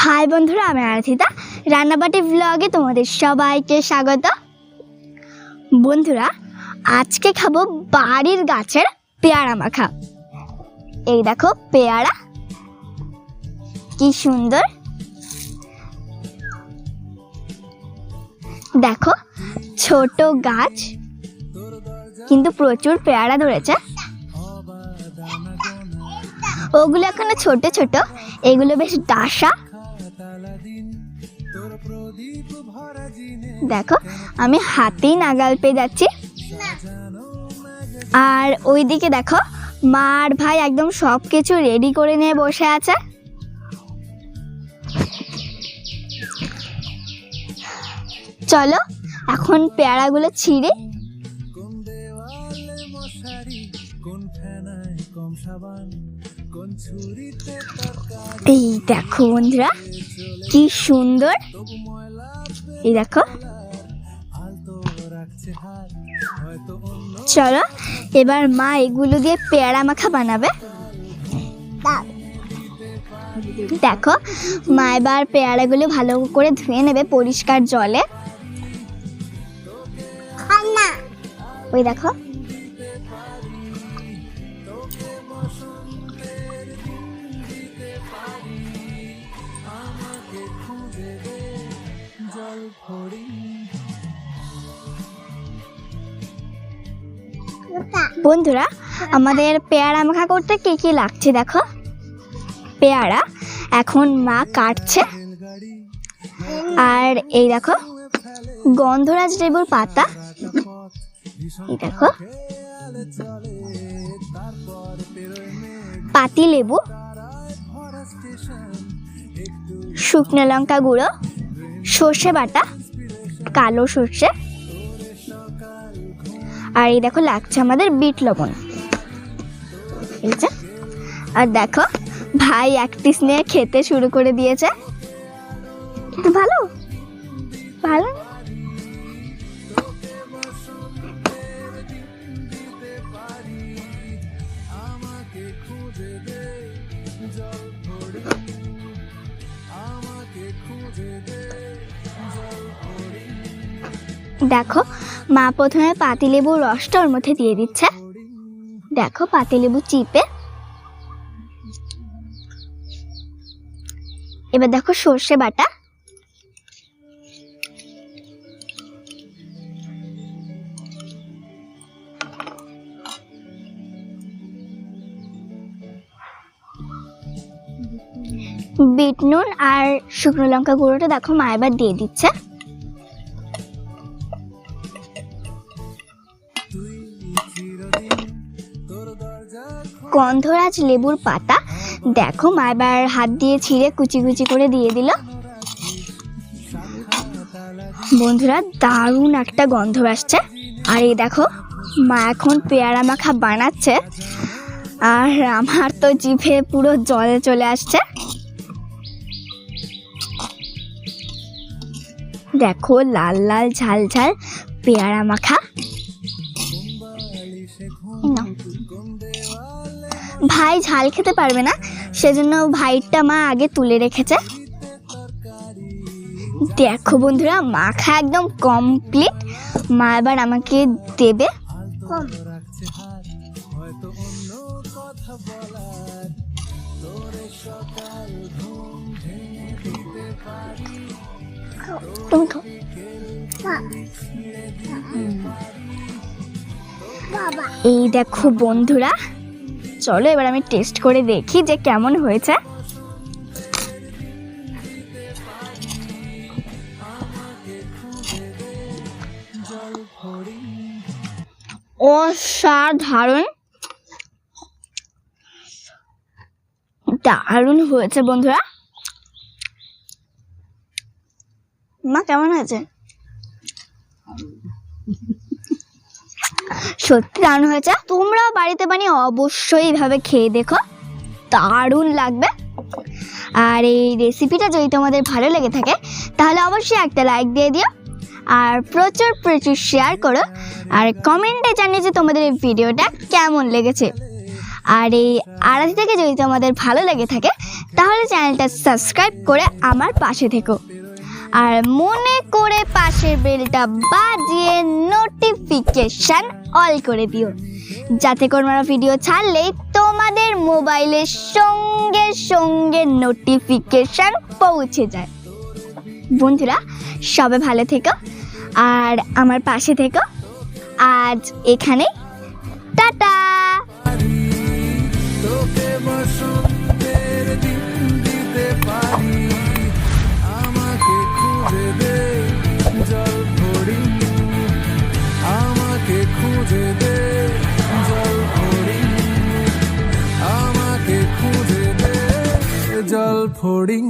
High বন্ধুরা, আমি আরাধিতা। রান্নাবাটি ব্লগে তোমাদের সবাইকে স্বাগত। বন্ধুরা, আজকে খাব বাড়ির গাছের পেয়ারা মাখা। এই দেখো, পেয়ারা। কি সুন্দর। দেখো, ছোট গাছ, কিন্তু প্রচুর পেয়ারা ধরেছে। ওগুলো এখনও ছোট ছোট, এগুলো বেশ ডাসা। দেখো, আমি হাতেই নাগাল পেয়ে যাচ্ছি। আর ওইদিকে দেখো, মা আর ভাই একদম সব কিছু রেডি করে নিয়ে বসে আছে। চলো, এখন পেয়ারাগুলো ছিঁড়ে কোন ফেনায় কম সাবান এই দেখো বন্ধুরা, কি সুন্দর। এই দেখো। চলো, এবার মা এগুলো দিয়ে পেয়ারা মাখা বানাবে। দেখো, মা এবার পেয়ারাগুলো ভালো করে ধুয়ে নেবে পরিষ্কার জলে। ওই দেখো। বন্ধুরা, আমাদের পেয়ারা মাখা করতে কি কি লাগছে দেখো? পেয়ারা, এখন মা কাটছে। আর এই দেখো, গন্ধরাজ লেবুর পাতা। এই দেখো, পাতি লেবু, শুকনো লঙ্কা গুঁড়ো, সর্ষে বাটা, কালো সর্ষে। আর এই দেখো লাগছে আমাদের বিট লবণ। এই। আর দেখো, ভাই এক পিস নিয়ে খেতে শুরু করে দিয়েছে। ভালো? ভালো দেখো, মা প্রথমে পাতিলেবুর রসটা ওর মধ্যে দিয়ে দিচ্ছে। দেখো, পাতিলেবু চিপে। এবার দেখো সর্ষে বাটা। বিট নুন আর শুকনো লঙ্কা গুঁড়োটা দেখো মা এবার দিয়ে দিচ্ছে। গন্ধরাজ লেবুর পাতা? দেখো মা এবার হাত দিয়ে ছিঁড়ে কুচি কুচি করে দিয়ে দিল। বন্ধুরা, দারুণ একটা গন্ধ আসছে। আর এই দেখো, মা এখন পেয়ারা মাখা বানাচ্ছে। আর আমার তো জিভে পুরো জলে চলে আসছে। দেখো, লাল লাল ঝাল ঝাল পেয়ারা মাখা। ভাই ঝাল খেতে পারবে না, সেজন্য ভাইটা মা আগে তুলে রেখেছে। দেখো বন্ধুরা, মাখা একদম কমপ্লিট মা এবার আমাকে দেবে। এই দেখো বন্ধুরা চলো এবার আমি টেস্ট করে দেখি যে কেমন হয়েছে। অসাধারণ। দারুণ হয়েছে বন্ধুরা। মা, কেমন হয়েছে? সত্যি দারুণ হয়েছে। তোমরাও বাড়িতে বানিয়ে অবশ্যই এইভাবে খেয়ে দেখো। দারুণ লাগবে। আর এই রেসিপিটা যদি তোমাদের ভালো লেগে থাকে, তাহলে অবশ্যই একটা লাইক দিয়ে দিও। আর প্রচুর প্রচুর শেয়ার করো। আর কমেন্টে জানিয়ে যে তোমাদের এই ভিডিওটা কেমন লেগেছে। আর এই আড়াতি থেকে যদি তোমাদের ভালো লেগে থাকে, তাহলে চ্যানেলটা সাবস্ক্রাইব করে আমার পাশে থেকো। আর মনে করে পাশের বেলটা বাজিয়ে নোটিফিকেশন অল করে দিও। যাতে কোনো ভিডিও ছাড়লেই তোমাদের মোবাইলের সঙ্গে সঙ্গে নোটিফিকেশন পৌঁছে যায়। বন্ধুরা, সবে ভালো থেকো আর আমার পাশে থেকো। আজ এখানে টাটা! জল ফড়িং